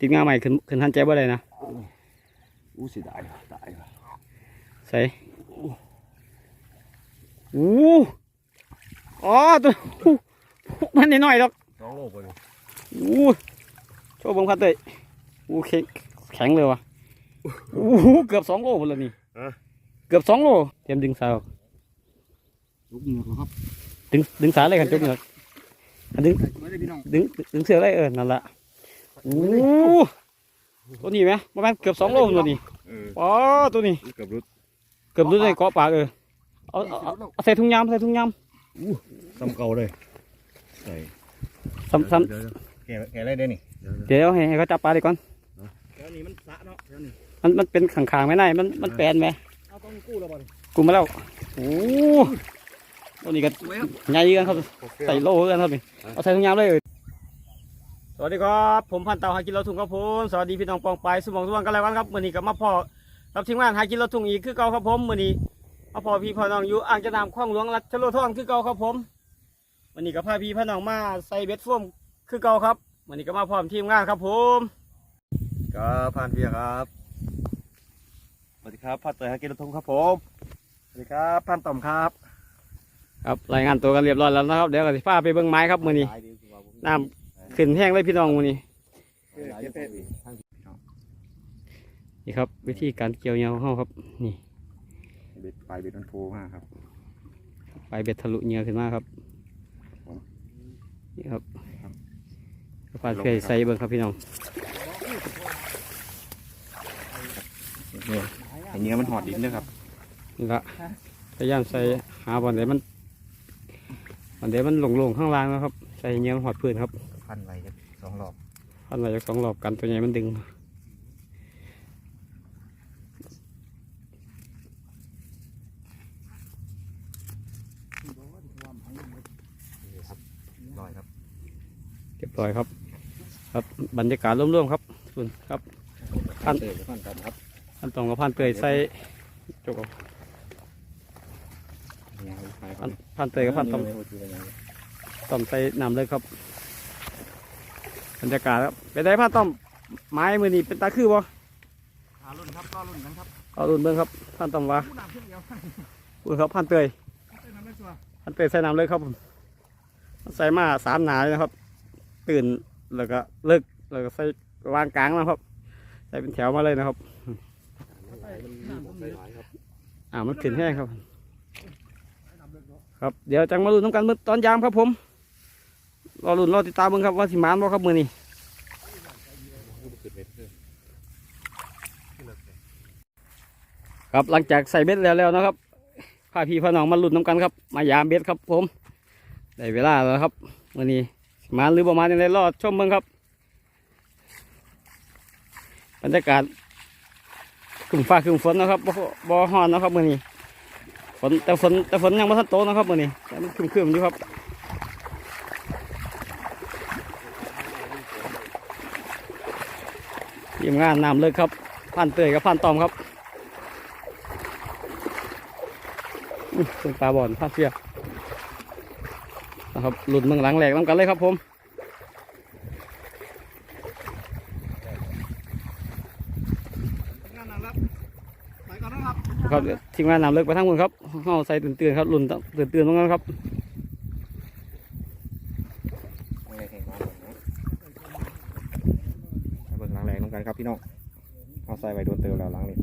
ติดงาใหม่ขึ้นขึ้นทันใจบ่ได้นะอู้สียดายว่ะตายใส่อู้อ๋อตัวมันนิดหน่อยดอกสองโลกว่าเลยอู้โชว์บังพัดเลยอู้แข็งแข็งเลยวะอู้เกือบสองโลหมดแล้วนี่เกือบสองโลเตรียมดึงสายออกลูกเหงือกครับ ดึงดึงสายเลยกันจุกเหงือกดึงดึงดึงเสือเลยเออนั่นแหละ อู้ตัวนี้ไหมประมาณเกือบสองโลตัวนี้เอออ๋อตัวนี้เกือบรุดเกือบรู้เลยเกาะปากเออเอาเอาเอาเอาใส่ถุงยางใส่ถุงยางซ้ำเก่าเลยใส่ซ้ำซ้เดี๋ยวๆแกะแกะอะไรได้นี่ำเดี๋ยวให้ให้เขาจับปลาดีก่อนแถวนี้มันสะเนาะแถวนี้มันมันเป็นขังขางๆไม่ได้มันมันแปลนไหมเอาต้องกู้แล้วบ่นี่กูมาแล้วโอ้ตัวนี้ก็ใหญ่กันครับใส่โล่กันครับนี่เอาใส่ถุงยางเลยเออส วัสดีครับผมพันเต่าหากินเราถุงครับผมสวัสดีพี่น้องปองไปสมองสุวรรณกันแล้วกันครับมื่อนี้กับมาพ่อรับทีมงานหากินเราถุงอีกคือเก่าครับผมมื่อนี้มาพ่อพี่พ่อน้องอยู่อ่างจะนำคลองหลวงรัชโลทองคือเก่าครับผมวันนี้กับพาพี่พ่อน้องมาใส่เบ็ดฟ่วมคือเก่าครับวันนี้ก็มาพร้อมทีมงานครับผมครับผ่านเพียครับสวัสดีครับพัดเตยฮากินทงครับผมสวัสดีครับพันต่อมครับ ครับรายงานตัวกันเรียบร้อยแล้วนะครับเดี๋ยวก็สิพาไปเบิ่งไม้ครับมื่อนี้น้ำ ขึ้นแห้งเลยพี่น้องมื่อนี้นี่ครับ วิธีการเกี่ยวเหยาของเขาครับ นี่เบ็ดไปเบ็ดมันโพมากครับปลายเบ็ดทะลุเหยื่อขึ้นมาครับผมนี่ครับครับก็พาเคยใส่เบิ่งครับพี่น้องนี่ไอ้เนื้อมันหอดดินด้วยครับนี่ละพยายามใส่หาบอลไหนมันบอลไหนมันหลงๆข้างล่างนะครับ ใส่เหยื่อมันหอดพื้นครับ พันไว้จะสองรอบพันไว้จากสองรอบกันตัวใหญ่มันดึงนี่ครับลอยครับเรียบร้อยครับ ครับบรรยากาศร่วมๆครับส่วนครับพันเตยกับพันต่อมครับพันตองกับพันเตยใส่จกเอายังไปพันพันเตยกับพันตอมต้มใส่น้ำเลยครับ บรรยากาศครับเป็นไงพ่อต้อมไม้มือนี้เป็นตาคือบ่หารุ่นครับก็รุ่นกันครับเอาดุนเบิ้งครับท่านต้อมว่าผู้นำเช่นเดียวกันพูดครับพันเตยเต้นน้ำไม่ชัวร์พันเตยใส่น้ำเลยครับผมใส่มาสามหนาเลยนะครับ ตื่นแล้วก็เลิกแล้วก็ใส่วางกลางนะครับใส่เป็นแถวมาเลยนะครับอ่ามันขึ้นแห้งครับ ครับ เดี๋ยวจังมาลุ้นน้ำกันมื้อตอนยามครับผม รอลุ้นรอติดตามเบิ่งครับว่าสิมานบ่ครับมือนี้ครับหลังจากใส่เบ็ดแล้วแล้วนะครับพาพี่พาน้องมาลุ้นน้ำกันครับ มายามเบ็ดครับผมได้เวลาแล้วครับวันนี้สิมาหรือประมาณยังไงรอดชมเบิ่งครับ บรรยากาศครึ้มฟ้าครึ้มฝนนะครับบ่ฮ้อนนะครับมื้อนี้ฝนแต่ฝนแต่ฝนยังไม่ทันโตนะครับมื้อนี้แต่มันครึ้มๆอยู่ครับ ทีมงานนำเลยครับพันเตยกับพันตอมครับอื้อเป็นปลาบ่อนพาเสียนะครับหลุดเมืองหลังแหลกน้ำกันเลยครับผมงานนะครับไปก่อนนะครับครับเดี๋ยวทีมงานนำเลิกไปทั้งหมดครับเข้าใส่ตื่นตื่นๆครับหลุนตื่นตื่นๆตรงนั้นครับ อะไรแข่งมาเบิ่งล้างแรงน้องกันครับพี่น้องเอาใส่ไว้โดนเติมแล้วล้างนี่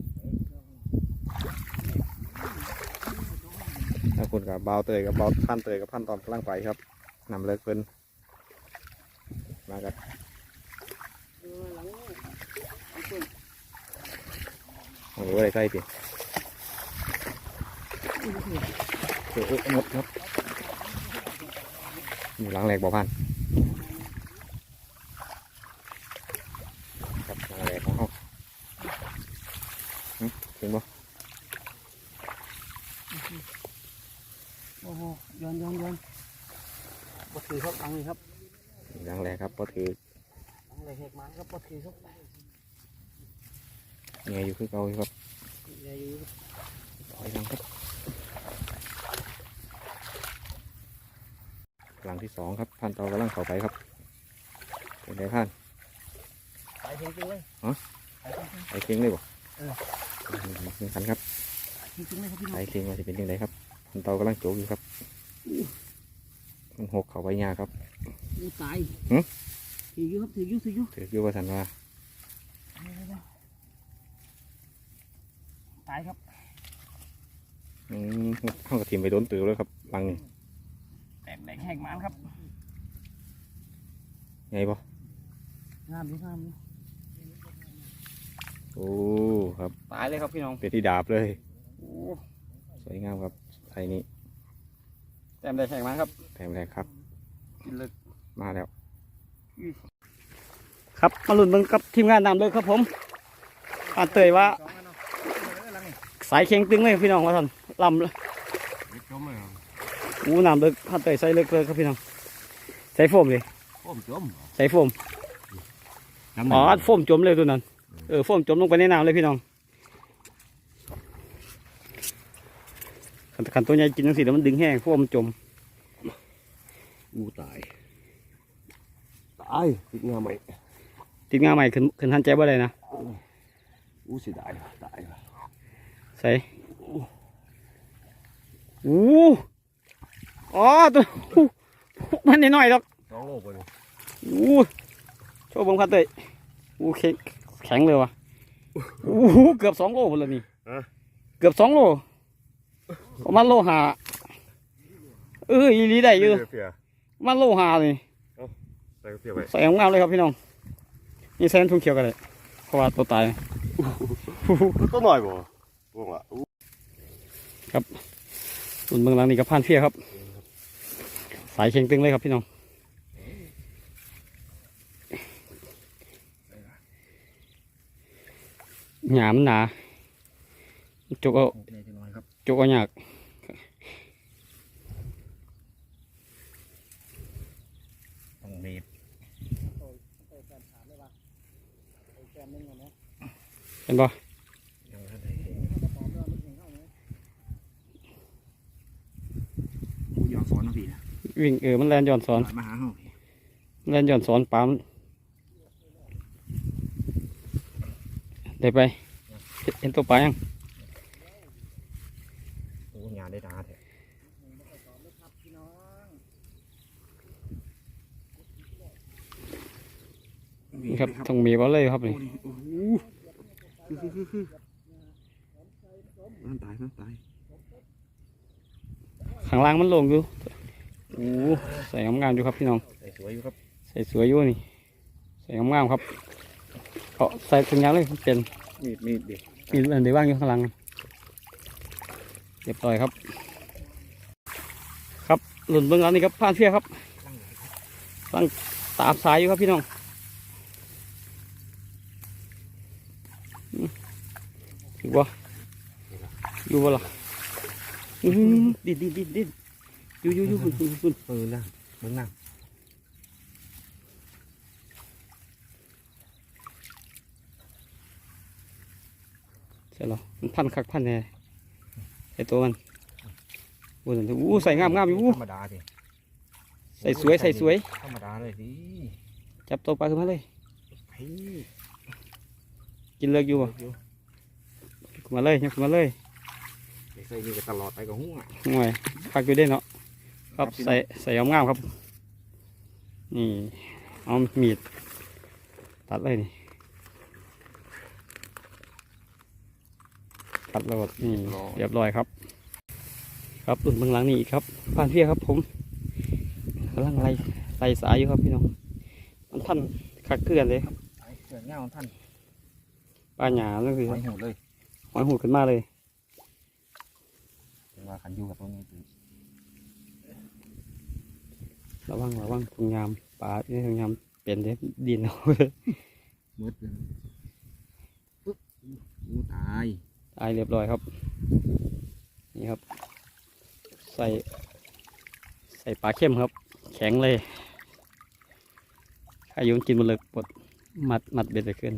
ถ้า บเบาเตยกับเบาพันเตยกับพันตอมกำลังไปครับนำเลิกเพิ่นมากันโอ้โหอะไรใส่ติเออเออหมดครับอยู่หล้างแรงบ่พันครับล้างแรงของเขาหึถึงบ่ โอ้โหย้อนย้อนย้อนป ถือครับอังนี้ครับล้างแรงครับก็ถืออังเลยเหกมันครับปถือครับเงียอยู่คือเก่าอยู่ครับใหญ่อยู่ถอยหลังครับ หลังที่สองครับพันต่อกำลังเข้าไปครับเป็นไงพันไปเข่งจริงเลยไอ้เคียงเลยบ่เออสำคัญครับจริงเลยครับพี่น้องไอ้เคียงว่าจะเป็นยังไงครับคนเตากำลังโจกอยู่ครับ มันหกเข้าไปยากครับอู้ตายหึถืออยู่ครับถืออยู่ถืออยู่ถืออยู่ว่าสันว่าตายครับอืมเข้ากระถิ่มไปโดนตือเลยครับบังนี่แตกแดงแหกมันครับไงบ่งามดีงามดีโอ้ครับตายเลยครับพี่น้องเป็นที่ดาบเลย โอ้สวยงามครับไอ้นี่แต้มแดงแหกมันครับแถมแรกครับ กินเลยมาแล้ว ครับมาลุ้นเบิ่งกับทีมงานนำเลยครับผมอ่านเตยว่า สายเข่งตึงเลยพี่น้องว่าท่านลำเลยอู้น้ำเลิกอ่านเตยใส่เลิกเลยครับพี่น้องใส่โฟมเลยโอ้มจมใส่โฟมอ๋อโฟมจมเลยตัวนั้นเออโฟมจมลงไปในน้ำเลยพี่น้อง ขันขันตัวใหญ่กินจังสิแล้วมันดึงแห้งโฟมจมอู้ตาย ตายติดงาไหมติดงาใหม่ขึ้นขึ้นทันใจบ่ได้นะอู้เสิได้ตายใส่อู้อ๋อตัวมันนิดหน่อยๆหรอกสองโลไปเลยอู้โชว์เบังพัดเตยอู้แข็งแข็งเลยวะอู้เกือบสองโลหมดแล้วนี่เกือบสองโล ประมาณโลหาเอออีหลีได้อยู่เพียประมาณโลหาเลยใส่เพียไปใส่งามๆเลยครับพี่น้องนี่ใส่น้ำทุ่งเขียวกันเลยเพราะว่าตัวตายตัวหน่อยบ่พวกอะส่วนเมืองหลังนี่กับพานเพียครับ สายเข่งตึงเลยครับพี่น้องหยามนหนาจกเอา จกเอายากต้องเมตรเห็นปะยังไม่ได้เห็นอู้ยอสอนนะพี่นะวิ่งเออมันแลนย้อนสอนมาหาเฮาแลนย้อนสอนปามได้ไปเห็นเห็นตัวปลายังอู้งาน ได้ดาแท้นี่ครับต้องมีบอลเลยครับนี่โอ้โหคือคือคือคือมันตายมันตายข้างล่างมันลงอยู่โอ้ใส่งามๆอยู่ครับพี่น้องใส่สวยอยู่ครับใส่สวยอยู่นี่ใส่งามๆครับเอาใส่ถุงยางเลยเป็นมีดมีดเด็กมีอันเดียวว่างอยู่ข้างหลัง เรียบร้อยครับ ครับหล่นเบื้องหลังนี่ครับผ่านเพียครับตั้งตามสายอยู่ครับพี่น้องอยู่บ่อยู่บ่ล่ะอื้อหือดิดดิดดิดดิดอยู่อยู่อยู่คุณคุณคุณเออนะมึงนั่งใช่หรอมันพันคักพันแน่ ใส่ตัวมันโอ้โหอู้ใส่งามงามอยู่อู้ธรรมดาดิใส่สวยใส่สวยธรรมดาเลยดิจับตัวปลาขึ้นมาเลยเฮ้ยกินเลิกอยู่บ่ขึ้นมาเลยยกขึ้นมาเลยใส่นี่ก็ตลอดไปกับหัวห่วยคักอยู่ได้เนาะครับใส่ใส่งามๆครับ นี่เอามีดตัดเลยนี่ ตัดแล้วก็นี่เรียบร้อยครับ ครับอุ่นเบื้องหลังนี่อีกครับผ่านเพียครับผมกำลังไล่ไล่สายอยู่ครับพี่น้องมันพันคักเกลือนเลยครับเสือเงาท่านปลาหยาเลยคือไม่หูเลยหอยหูดขึ้นมาเลยเป็นว่าขันอยู่กับตรงนี้ตื่นระวังระวังถุงยามปลาเนี่ยถุงยามเป็นเด้ดินเอามืดเลยปึ๊บอู้ตาย ตายเรียบร้อยครับ นี่ครับ ใส่ ใส่ปลาเข้มครับ แข็งเลยอายุกินหมดเลยปวดมัดมัดเบ็ดไปขึ้น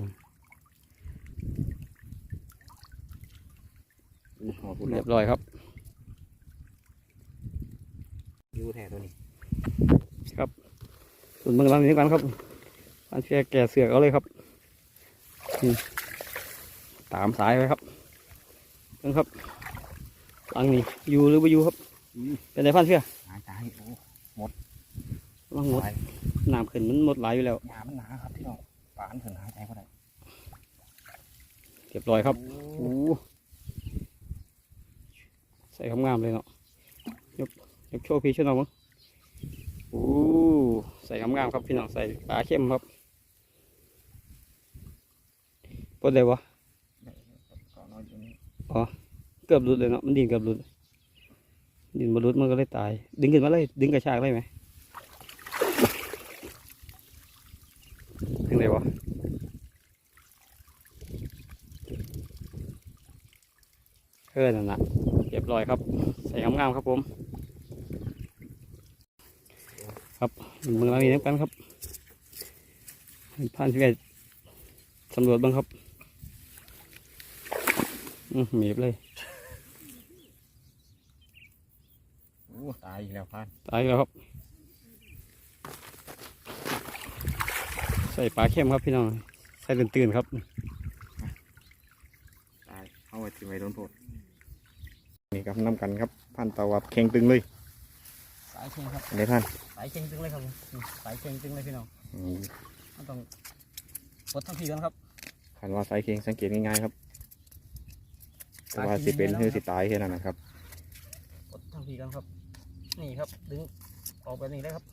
อู้หอพูดเรีแล้ยวบร้อยครับอยู่แท้ตัวนี้ส่วนเมืองหลังนี้กันครับอันเชียแก่เสือกเอาเลยครับนี่ตามสายไปครับ เบิ่งครับหลังนี้อยู่หรือไม่อยู่ครับ เป็นไรพันเพื่อหายใจโอ้ลังหมดน้ำขึ้นมันหมดหลายอยู่แล้วหนามันหนาครับพี่น้องปานถึงหายใจก็ได้เรียบร้อยครับโอ้ใส่คำงามเลยเนาะยกยกโชว์พี่ช่วยน้องมั้งโอ้ใส่คำงามครับพี่น้องใส่ปลาเข้มครับปดเลยวะก็นอน อยู่นี่เกือบหลุดเลยเนาะมันดินเกือบหลุด ดินบรลุดมันก็เลยตาย ดึงขึ้นมาเลย ดึงกระชากได้ไหมถึงไหนวะเออนั่นนะเรียบร้อยครับใส่งามๆครับผม ครับมือเรามีน้ำกันครับผ่านที่เวทสำรวจบ้างครับ อืมหมีบเลยโอ้ตายอีกแล้วพันตายแล้วครับ ใส่ปลาเข้มครับพี่น้อง ใส่ตื่นๆครับ ตายเอาไว้ที่ไว้โดนโพดนี่ครับน้ำกันครับพันตะวับแข็งตึงเลย สายเชิงครับอันนี้พันสายเชิงตึงเลยครับผมนี่สายเชิงตึงเลยพี่น้องอืมมันต้องปลดทั้งทีกันครับคันว่าสายเค็งสังเกตง่ายๆครับ แต่ว่าสิเป็นคือสิตายแค่นั้นนะครับปลดทั้งทีกันครับ นี่ครับ ดึงออกแบบนี้เลยครับ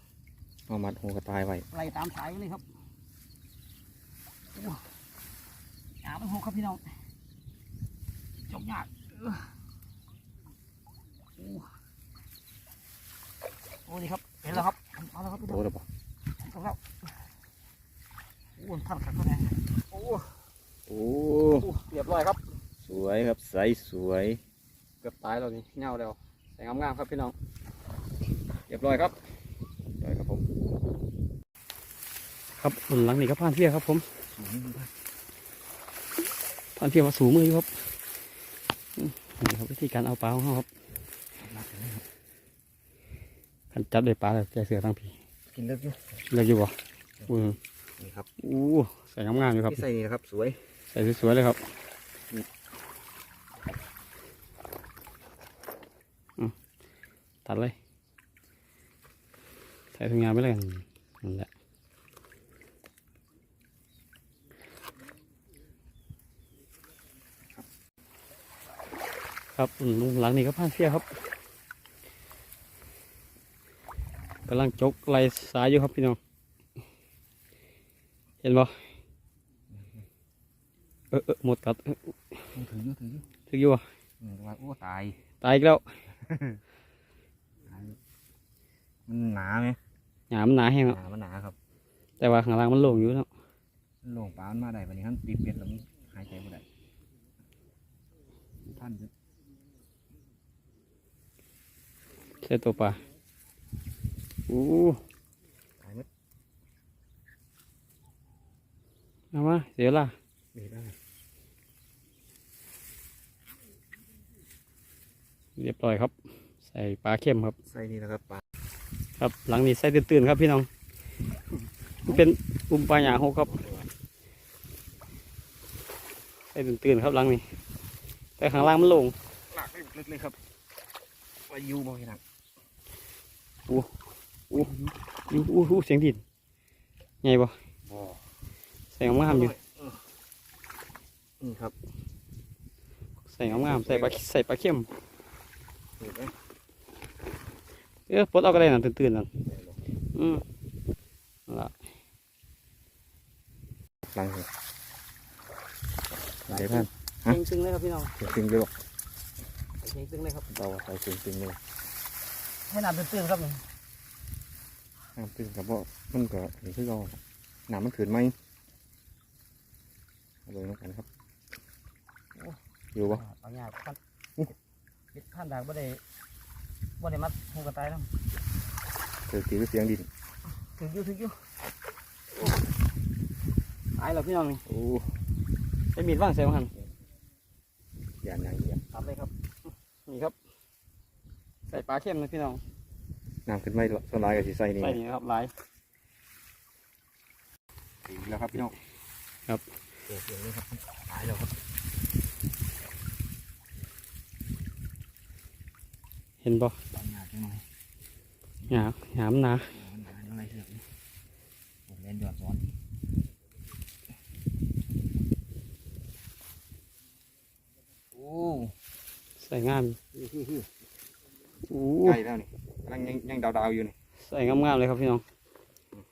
เอามัดหูกระต่ายไว้ไล่ตามสายเลยครับโอ้ยามันหกครับพี่น้องจบยากเออโอ้โอ้นี่ครับ เห็นแล้วครับเอาแล้วครับพี่น้โอ้องแล้วปะเอาแล้วโอ้ยท่านขัดก็แน่โอ้โอ้โอ้เรียบร้อยครับ สวยครับใสสวยเกือบตายแล้วนี่เงาแล้วแต่งามๆครับพี่น้องเรียบร้อยครับสวยครับผม ครับบนหลังนี่ก็ผ่านเพียครับผมผ่านเพียว่าสูงมืออยู่ครับอืมนี่ครับวิธีการเอาปลาของเขาครับขันจับได้ปลาแล้วใจเสือทั้งผีกินเลิกอยู่เลิกอยู่บ่อือนี่ครับอู้ใส่งามๆอยู่ครับที่ใส่นี่นะครับ สวย ใส่สวยๆเลยครับอืม ตัดเลย ใส่ถุงยางไปเลยนั่นแหละครับอืมหลังนี้ก็ผ่านเสียครับกำลังจกไล่สายอยู่ครับพี่น้อง เห็นบ่เออเออหมดกัดเออถืออยู่ถืออยู่ถึงอยู่อะอืมว่าโอ้ตาย ตายอีกแล้ว มันหนาไหมหยามนหนาแห้งหแล้วนามันหนาครับแต่ว่าข้างล่างมันโล่งอยู่เนาะมันโลงปลามันมาได้วันนี้ท่านปีเปลี่ยนแล้วมันหายใจไม่ได้ท่านจะใช่ตัวปลาอู้ตายหมดเอามาเสียละดีได้เรียบร้อยครับ ใส่ปลาเข้มครับใส่นี่นะครับปลา ครับหลังนี้ใส่ตื่นๆครับพี่น้องมันเป็นอุ้มปลาหยาหกครับใส่ตื่นๆครับหลังนี้ แต่ข้างล่างมันโล่งหนักเล็กเลยครับปลายูบ่อยหนักอู้อู้อู้เสียงดินไงบ่บ่ใส่งามๆอยู่นี่ครับ ใส่งามๆใส่ปลาใส่ปลาเข้มเห็นไหม เออปลดเอาก็ได้นั่นตื่นๆนั่นอืมนั่นละหลังเลยเดี๋ยวท่านฮะเชิงๆเลยครับพี่น้องตึงๆเลยบอกเชิงๆเลยครับเราใส่ตึงๆเลยให้น้ำตื่นๆครับนี่น้ำตึงกับว่ามันก็นี่คือเราน้ำมันขืนไหมเอาเลยแล้วกันครับอยู่ปะเอาหยาบพันปิดพันดากบ่ได้ บ่ได้มัดหูกระต่ายแล้วเกิดตีด้วยเสียงดินถึงอยู่ถึงอยู่ตายแล้วพี่น้องนี่โอ้ใช้มีดว่างใส่มาหันยานยางเหยียบตัดเลยครับ นี่ครับ ใส่ปลาเข้มนะพี่น้องน้ำขึ้นไหมสลายกับสีใส่นี่ใส่นี่นะครับหลายตีแล้วครับพี่น้องเดี๋ยวเลยครับตายแล้วครับ ห็นบ่ตายหนาจังหน่อยหยาหยามหนาหนาจังไรเสือกนี่ผมเล่นหยอดซ้อนโอ้ใส่งามโอ้ใกล้แล้วนี่กำลังยังยังดาวๆอยู่นี่ใส่งามๆเลยครับพี่น้อง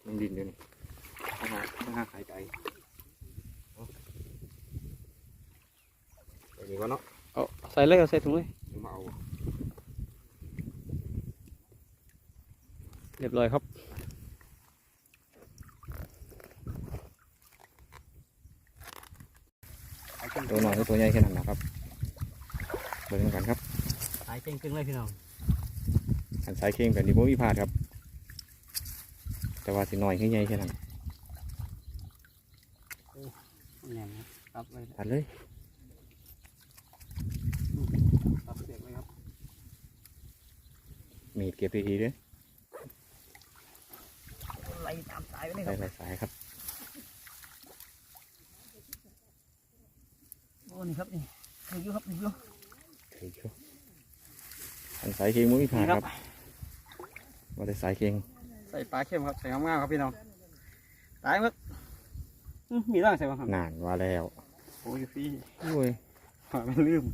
ยังดินอยู่นี่อาหารอาหารหายใจเอาไปดีกว่าเนาะเอาใส่เลยเอาใส่ถุงเลย ถึงมาเอา เรียบร้อยครับ ตัวหน่อยตัวใหญ่แค่นั้นนะครับเบิ่งกันครับ สายเก่งตึงเลยพี่น้องอันสายเข่งแบบนี้บ่มีพลาดครับ แต่ว่าสิหน่อยขึ้นใหญ่แค่นั้นเนี่ยนะรับเลยตัดเลยรับเสียบเลยครับมีดเก็บดีๆด้วย ไล่ตามสายไปเลยคใส่รับสายๆครับโอ้นี่ครับนี่คืออยู่ครับนี่อยู่ถืออยู่อันสายเข่งบ่มีพลาดนี่คครัรับบว่าแต่สายเข่งใส่ปลาเข้มครับใส่งามๆครับพี่น้องตายมั้งอื้อมีร่างใส่บ้างครับนานว่าแล้วโอ้ยพี่โอ้ยหาไม่ลืม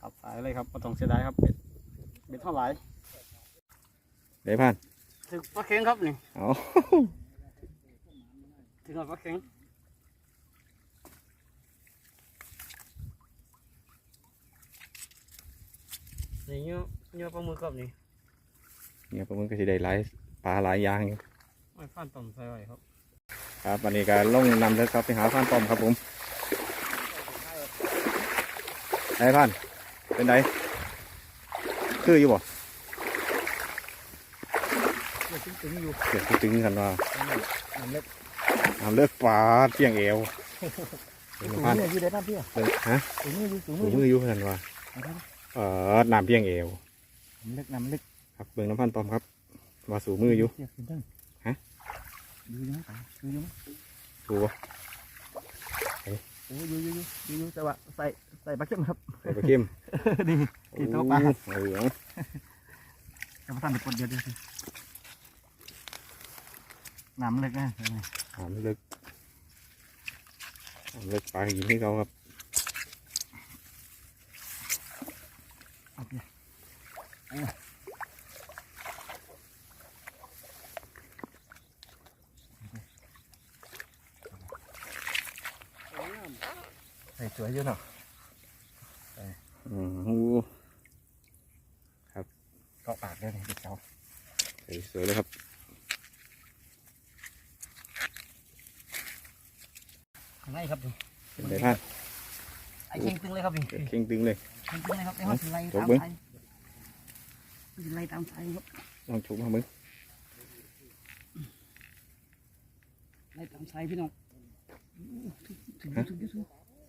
ตัดสายเลยครับไม่ต้องเสียดายครับเบ็ดเบ็ดเท่าไหร่ได้พัน ถึงปลาเค็งครับนี่เอาถึงกับปลาเค็งนี่เงี้ยเงี้ยปลาหมึกครับนี่เนี่ยพวกมึงก็สิได้หลายปลาหลายอย่างอยู่ไม่ฟันต่อมใส่ไว้ครับ ครับวันนี้ก็ลงนำเลยครับไปหาฟันปอมครับผมไอ้พันเป็นไงคืออยู่บ่ เดี๋ยว ตึงๆอยู่เดี๋ยวตึงๆกันว่าน้ำเล็กทำเลิกปลาเที่ยงเอวเป็นถุงพันมืออยู่ได้บ้านพี่เลิกฮะถุงมืออยู่ถุงถุมืงออยู่มืออยู่กันว่าเออน้ำเที่ยงเอวน้ำเล็กน้ำเล็กครับเบิ่งน้ำพันปอมครับว่าสูมืออยู่เทียบขึ้นตั้งฮะดูยังไงดูยังไงสูบ่โอ้ยอยู่อยู่อยู่อยู่อยู่แต่ว่าใส่ใส่ปลาเค็มครับใส่ปลาเค็มนี่ที่ตัวปลาโอ้โหแต่ว่าท่านเป็นคนเดียวเดียวสิ น้ำเล็กนะน้ำเลิกน้ำเลิกปลาหินที่เขาครับโอเคใส่สวยอยู่เนาะอืมโอ้เกาะปากได้เลยเด็กเจ้าใส่สวยเลยครับ ไล่ครับนี่เป็นไงพันไอ้เข่งตึงเลยครับนี่เกิดเข่งตึงเลยเข่งตึงเลยครับไอ้มันสิไล่จบตามเบิ่งสายมันสิไล่ตามสายครับลองชุบมามึงไล่ตามสายพี่น้องถึงถึงถึงถึง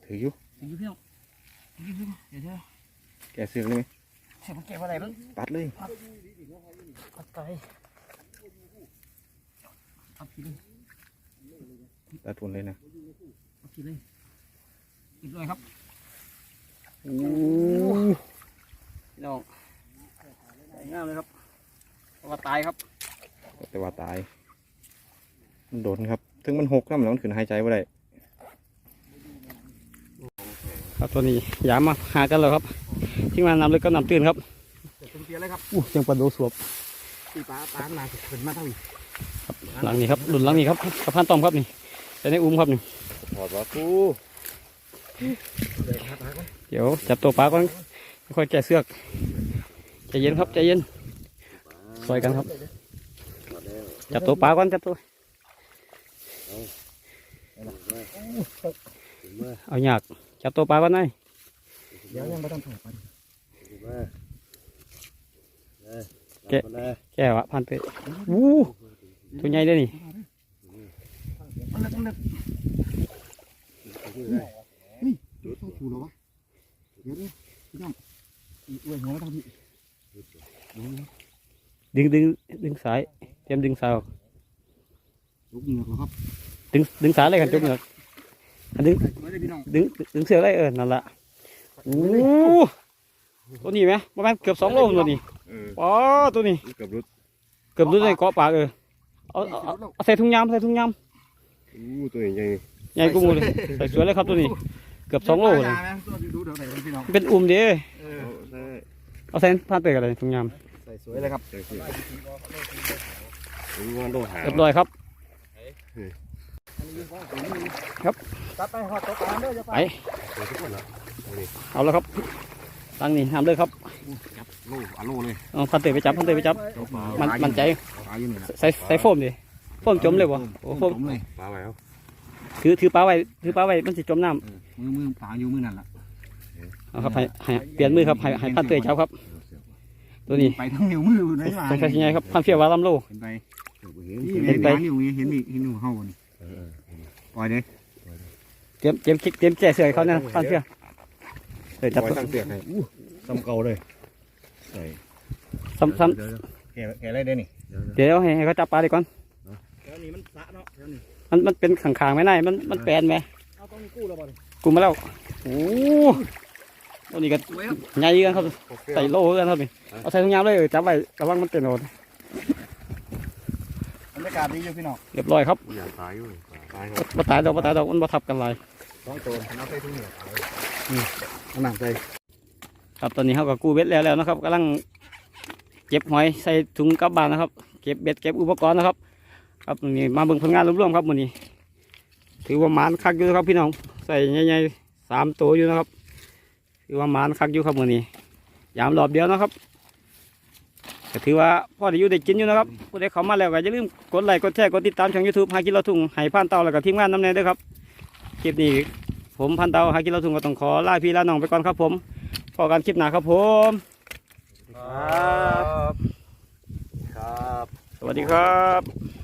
ถืออยู่ถึงพี่น้องถึงถึงเดี๋ยวเดี๋ยวแกะเสื้อเลยไหมเสียบเก็บอะไรบ้างตัดเลยปัดไตปัดทีเลยตัดทุนเลยนะ ปัดทีเลยอีกเลยครับโอ้พี่น้องสวยงามเลยครับเพราะว่าตายครับแต่ว่าตายมันโดนครับถึงมันหกแล้วมันขึ้นหายใจไม่ได้ครับตัวนี้ยามมาหากันแล้วครับ ที่มานำเลยก็นำตื่นครับเป็นเพียเลยครับอู้ยังปลาโดสวบตีปลาปลาหนาขึ้นมาเท่าอีกหลังนี้ครับหลุนหลังนี้ครับสะพานต้อมครับนี่แต่ในอุ้มครับนี่ ถอดว่ากูเดี๋ยวจับตัวปลาก่อนค่อยๆแกะเสือกใจเย็นครับใจเย็นซอยกันครับ จับตัวปลาก่อนจับตัวเอาหยากจับตัวปลาก่อนนายเดี๋ยวยังไม่ต้องถอดมันแกะวะพันไปวู้ตัวใหญ่เลยนี่มั นเล็กมันเล็กนี่จุดต้องถูกหรอวะเดี๋ยวดิพี่น้องอีกอวยหัวมาทางพี่ดึงดึงดึงสายเตรียมดึงสายออกลุกเหงือกเหรอครับดึงดึงสายเลยกันจุกเหงือกดึงสวยเลยพี่น้องดึงดึงเสือได้เออนั่นแหละโอ้ตัวนี้ไหมประมาณเกือบสองโลตัวนี้เออป๋อตัวนี้เกือบรุดเกือบรู้เลยเกาะปากเออเอาเอาเอาเอาใส่ถุงยางใส่ถุงยางอู้ตัวใหญ่ ใหญ่กูมูเลยใส่สวยเลยครับตัวนี้ เกือบสองโลเลยตัวดูเดี๋ยวไหนพี่น้องเป็นอุ่มเด้เออเอาได้เอาใส่ผ่านเตยกันเลยถุงยางใส่สวยเลยครับใจเสียถึงวันโลหาเรียบร้อยครับครับตัดไปหอดตัวกลางเด้อจะไปไปเดี๋ยวทุกคนละเอาแล้วครับตั้งนี่ทำเลยครับโลอะโลเลยเอาผ่านเตยไปจับผ่านเตยไปจับ มันมันใจปลาอยู่นี่แหละใส่ใส่โฟมดิโฟมจมเลยบ่โอ้โฟมจมเลยปลาไว้เอา ถือถือปลาไว้ถือปลาไว้มันสิจมน้มือมือปลาอยู่มือนั่นแหละำเอาครับให้ให้เปลี่ยนมือครับให้ให้ผ่านเตยจับครับ ตัวนี้ไปทั้งนิ้วมือไหนมาใส่ใส่ยังไงครับความเฟี้ยววาลำโล เห็นไปเห็นนี่เห็เห็นนไป ไปนิ้วนี่เห็นนี่เห็นนิ้วเฮานี่เออปล่อยเด้เตรียมเตรียมคิดเตรียมแก่เสือให้เขาเนี่ยผ่านเฟี้ยวเตยจัจับบตั้งเปียกให้อู้ซ้ำเก่าเลยใส่ซ้ำซ้แกแกอะไรเด้นี่ำเดี๋ยวให้ให้เขาจับปลาดีก่อนแถวนี้มันสะเนาะแถวนี้ มันมันเป็นขังขางๆไม่ได้มันมันแปลนไหมเอาต้องกู้แล้วบ่กูมาแล้วโอ้ตัวนี้ก็สวยครับใหญ่กันครับใส่โล่กันครับนี่เอาใส่ถุงยางเลยเออจับไว้ระวังมันเต้นโดนบรรยากาศดีอยู่พี่น้องเรียบร้อยครับอย่าตายอยู่ตายครับบ่ตายดอกบ่ตายดอกมันบ่ทับกันหลายสองตัวเอาใส่ถุงเหนียวเอาน้ำใส่ครับตอนนี้เขาก็กู้เบ็ดแล้วแล้วนะครับกำลังเก็บหอยใส่ถุงกลับบ้านนะครับ เก็บเบ็ดเก็บอุปกรณ์นะครับ ครับมื้อนี่มาเบิ่งผลงานรวมๆครับมื้อนี้ ถือว่าหมานคักอยู่นะครับพี่น้อง ใส่ใหญ่ๆสามตัวอยู่นะครับ ถือว่าหมานคักอยู่ครับมื้อนี้ ยามรอบเดียวนะครับก็ถือว่าพ่อได้อยู่ได้กินอยู่นะครับผู้ใดเข้ามาแล้วก็อย่าลืมกดไลค์กดแชร์กดติดตามช่อง YouTube หากินเราทุ่งให้พันเตาแล้วก็ทีมงานน้ำแน่ด้วยครับคลิปนี้ผมพันเตาหากินเราทุ่งก็ต้องขอลาพี่ลาน้องไปก่อนครับผมพอกันคลิปหน้าครับผมครับ ครับ สวัสดีครับ